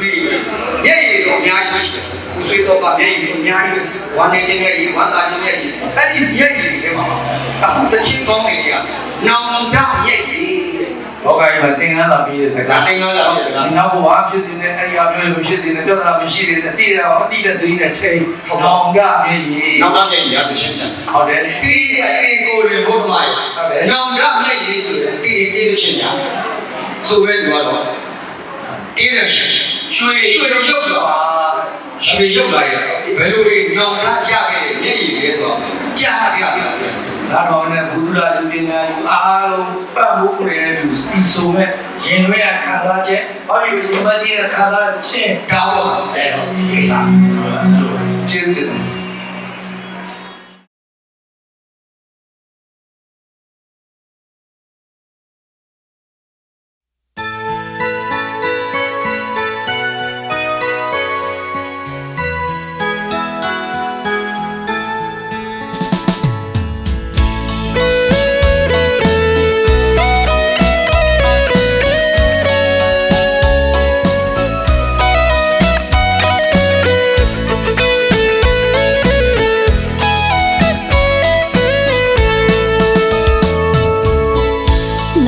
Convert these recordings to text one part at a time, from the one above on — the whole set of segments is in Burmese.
ပြီးမျက်ရည်တော့အများကြီးရှိတယ်ကိုဆွေးတော့ကမျက်ရည်အများကြီးဝမ်းနေခြင်းမျက်ရည်ဝမ်းသာခြင်းမျက်ရည်အဲ့ဒီမျက်ရည်တွေမှာအခုတချင်းကောင်းနေကြနောင်တမျက်ရည်ဘောကကြီးမှာသင်္ကန်းလာပြီးတဲ့စကားဒါသင်္ကန်းလာပြီးတဲ့စကားဒီနောက်ဘဝဖြစ်စဉ်နဲ့အဲ့ဒီအမျိုးလိုဖြစ်စဉ်နဲ့ပြဿနာမရှိသေးတဲ့အတိအကျအတိအကျသတိနဲ့ထိနောင်ကမြေကြီးနောင်တမျက်ရည်ကတချင်းချင်ဟုတ်တယ်ဒီအတေကိုတွေဘုဒ္ဓမာရနောင်တမျက်ရည်ဆိုတဲ့ဒီဒီတချင်းညာဆိုရဲသူကတော့အေးရရှိ ရွှေရွှေရုပ်တော့ရွှေရုပ်လာရဲ့ဘယ်လိုတွေနောင်တရခဲ့တဲ့မျက်ရည်တွေဆိုတော့ကြားရပြပါစေလာတော်နဲ့ဘုရားရှင်ပညာယူအားလုံးပတ်မှုနေတဲ့သူဒီဆိုမဲ့ရင်ရွေးရခံစားချက်ဘာလို့ဒီမကြီးရခံစားချက်ကောင်းတော့တယ်တော့ဒီကိစ္စ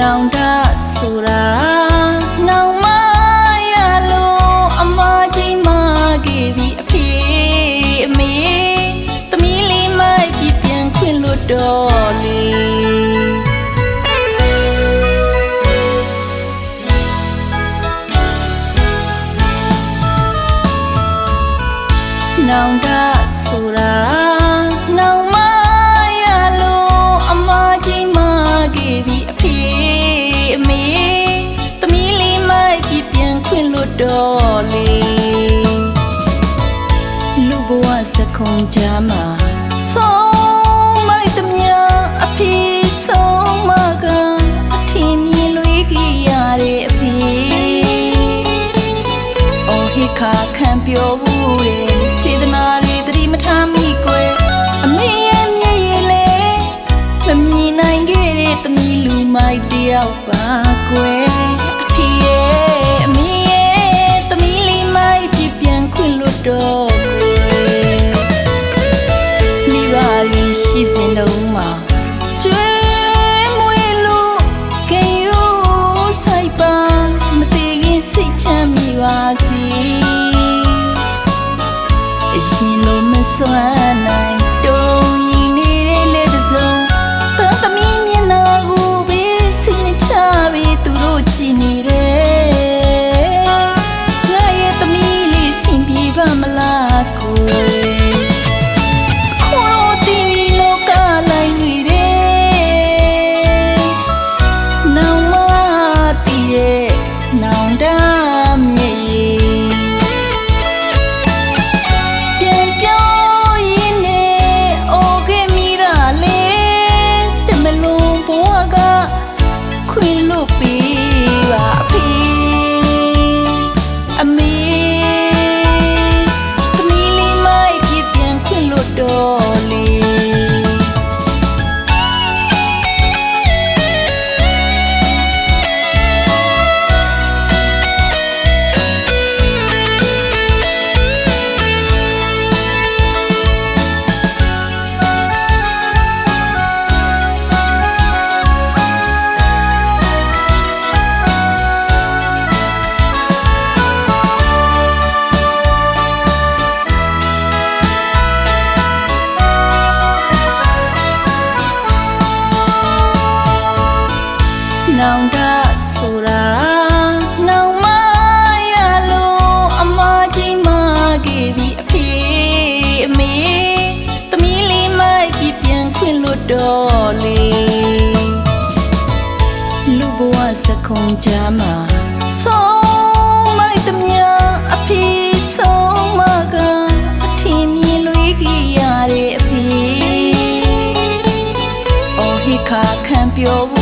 နောင်တဆိုတာနောင်မရလို့အမကြီးမခဲ့ပြီအဖေအမေသမီးလေးမိုက်ပြပြန်ခွင့်လို့တော့လေ ခုံကြမှာဆုံးမိုက်သမျှအဖေဆုံးမကအထင်မြင်လွေးကြရတဲ့အဖေအော်ဟိခါခံပြောဘူးတဲ့စေတနာတွေသတိမထားမိကွယ်အမေရဲ့မျက်ရည်လေမမြင်နိုင်ခဲ့တဲ့သမီးလူမိုက်တယောက်ပါကွယ် လုံးမှာကျွေးမွေးလို့ခင်ယူဆိုင်ပါမသေးခင်စိတ်ချမ်းမိပါစေအရှင်လိုမစွမ်း ခုံကြမှာဆုံးမိုက်သမျှအဖေဆုံးမကအထင်မြင်လွေးကြရတဲ့အဖေအော်ဟိခါခံပြော